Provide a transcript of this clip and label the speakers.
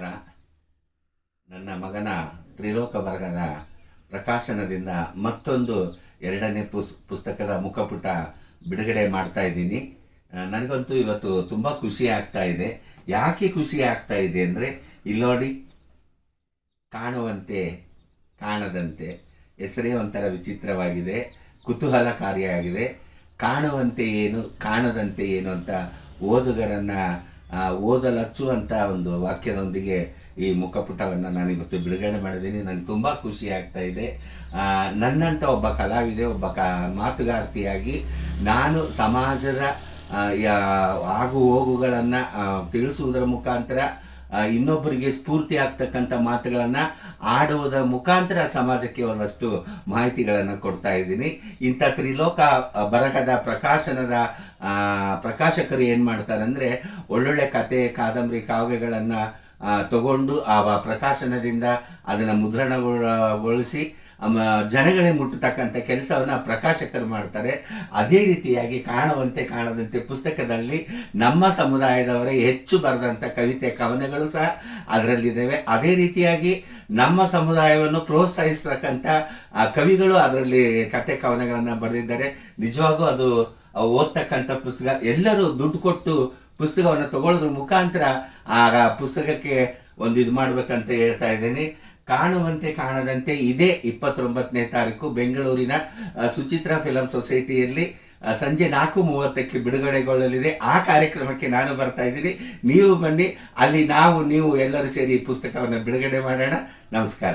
Speaker 1: ನಮಸ್ಕಾರ ನನ್ನ ಮಗನ ತ್ರಿಲೋಕ ವರ್ಗದ ಪ್ರಕಾಶನದಿಂದ ಮತ್ತೊಂದು ಎರಡನೇ ಪುಸ್, ಪುಸ್ತಕದ ಮುಖಪುಟ ಬಿಡುಗಡೆ ಮಾಡ್ತಾ ಇದ್ದೀನಿ. ನನಗಂತೂ ಇವತ್ತು ತುಂಬ ಖುಷಿ ಆಗ್ತಾ ಇದೆ. ಯಾಕೆ ಖುಷಿ ಆಗ್ತಾ ಇದೆ ಅಂದರೆ ಇಲ್ಲಿ ಕಾಣುವಂತೆ, ಕಾಣದಂತೆ ಹೆಸರೇ ಒಂಥರ ವಿಚಿತ್ರವಾಗಿದೆ, ಕುತೂಹಲಕಾರಿಯಾಗಿದೆ. ಕಾಣುವಂತೆ ಏನು, ಕಾಣದಂತೆ ಏನು ಅಂತ ಓದುಗರನ್ನು ಆ, ಓದಲಚ್ಚುವಂಥ ಒಂದು ವಾಕ್ಯದೊಂದಿಗೆ ಈ ಮುಖಪುಟವನ್ನು ನಾನು ಇವತ್ತು ಬಿಡುಗಡೆ ಮಾಡಿದ್ದೀನಿ. ನನಗೆ ತುಂಬ ಖುಷಿ ಆಗ್ತಾ ಇದೆ. ನನ್ನಂಥ ಒಬ್ಬ ಕಲಾವಿದೆ ಒಬ್ಬ ಕ ಮಾತುಗಾರ್ತಿಯಾಗಿ ನಾನು ಸಮಾಜದ ಆಗು ಹೋಗುಗಳನ್ನು ತಿಳಿಸುವುದರ ಮುಖಾಂತರ ಇನ್ನೊಬ್ಬರಿಗೆ ಸ್ಫೂರ್ತಿ ಆಗ್ತಕ್ಕಂಥ ಮಾತುಗಳನ್ನು ಆಡುವುದರ ಮುಖಾಂತರ ಸಮಾಜಕ್ಕೆ ಒಂದಷ್ಟು ಮಾಹಿತಿಗಳನ್ನು ಕೊಡ್ತಾ ಇದ್ದೀನಿ. ಇಂಥ ತ್ರಿಲೋಕ ಬರಹದ ಪ್ರಕಾಶನದ ಪ್ರಕಾಶಕರು ಏನು ಮಾಡ್ತಾರೆ ಅಂದರೆ ಒಳ್ಳೊಳ್ಳೆ ಕತೆ, ಕಾದಂಬರಿ, ಕಾವ್ಯಗಳನ್ನು ತಗೊಂಡು ಆ ಪ್ರಕಾಶನದಿಂದ ಅದನ್ನು ಮುದ್ರಣಗೊಳಿಸಿ ಅಮ ಜನಗಳಿಗೆ ಮುಟ್ಟತಕ್ಕಂಥ ಕೆಲಸವನ್ನು ಪ್ರಕಾಶಕರು ಮಾಡ್ತಾರೆ. ಅದೇ ರೀತಿಯಾಗಿ ಕಾಣುವಂತೆ ಕಾಣದಂತೆ ಪುಸ್ತಕದಲ್ಲಿ ನಮ್ಮ ಸಮುದಾಯದವರೇ ಹೆಚ್ಚು ಬರೆದಂಥ ಕವಿತೆ ಕವನಗಳು ಸಹ ಅದರಲ್ಲಿದ್ದಾವೆ. ಅದೇ ರೀತಿಯಾಗಿ ನಮ್ಮ ಸಮುದಾಯವನ್ನು ಪ್ರೋತ್ಸಾಹಿಸ್ತಕ್ಕಂಥ ಕವಿಗಳು ಅದರಲ್ಲಿ ಕತೆ ಕವನಗಳನ್ನು ಬರೆದಿದ್ದಾರೆ. ನಿಜವಾಗೂ ಅದು ಓದ್ತಕ್ಕಂಥ ಪುಸ್ತಕ. ಎಲ್ಲರೂ ದುಡ್ಡು ಕೊಟ್ಟು ಪುಸ್ತಕವನ್ನು ತಗೊಳ್ಳೋದ್ರ ಮುಖಾಂತರ ಆ, ಪುಸ್ತಕಕ್ಕೆ ಒಂದು ಇದು ಮಾಡ್ಬೇಕಂತ ಹೇಳ್ತಾ ಇದ್ದೀನಿ. ಕಾಣುವಂತೆ ಕಾಣದಂತೆ ಇದೇ ಇಪ್ಪತ್ತೊಂಬತ್ತನೇ ತಾರೀಕು ಬೆಂಗಳೂರಿನ ಸುಚಿತ್ರ ಫಿಲಂ ಸೊಸೈಟಿಯಲ್ಲಿ ಸಂಜೆ ನಾಲ್ಕು ಮೂವತ್ತಕ್ಕೆ ಬಿಡುಗಡೆಗೊಳ್ಳಲಿದೆ. ಆ ಕಾರ್ಯಕ್ರಮಕ್ಕೆ ನಾನು ಬರ್ತಾ ಇದ್ದೀನಿ. ನೀವು ಬನ್ನಿ. ಅಲ್ಲಿ ನಾವು, ನೀವು ಎಲ್ಲರೂ ಸೇರಿ ಈ ಪುಸ್ತಕವನ್ನು ಬಿಡುಗಡೆ ಮಾಡೋಣ. ನಮಸ್ಕಾರ.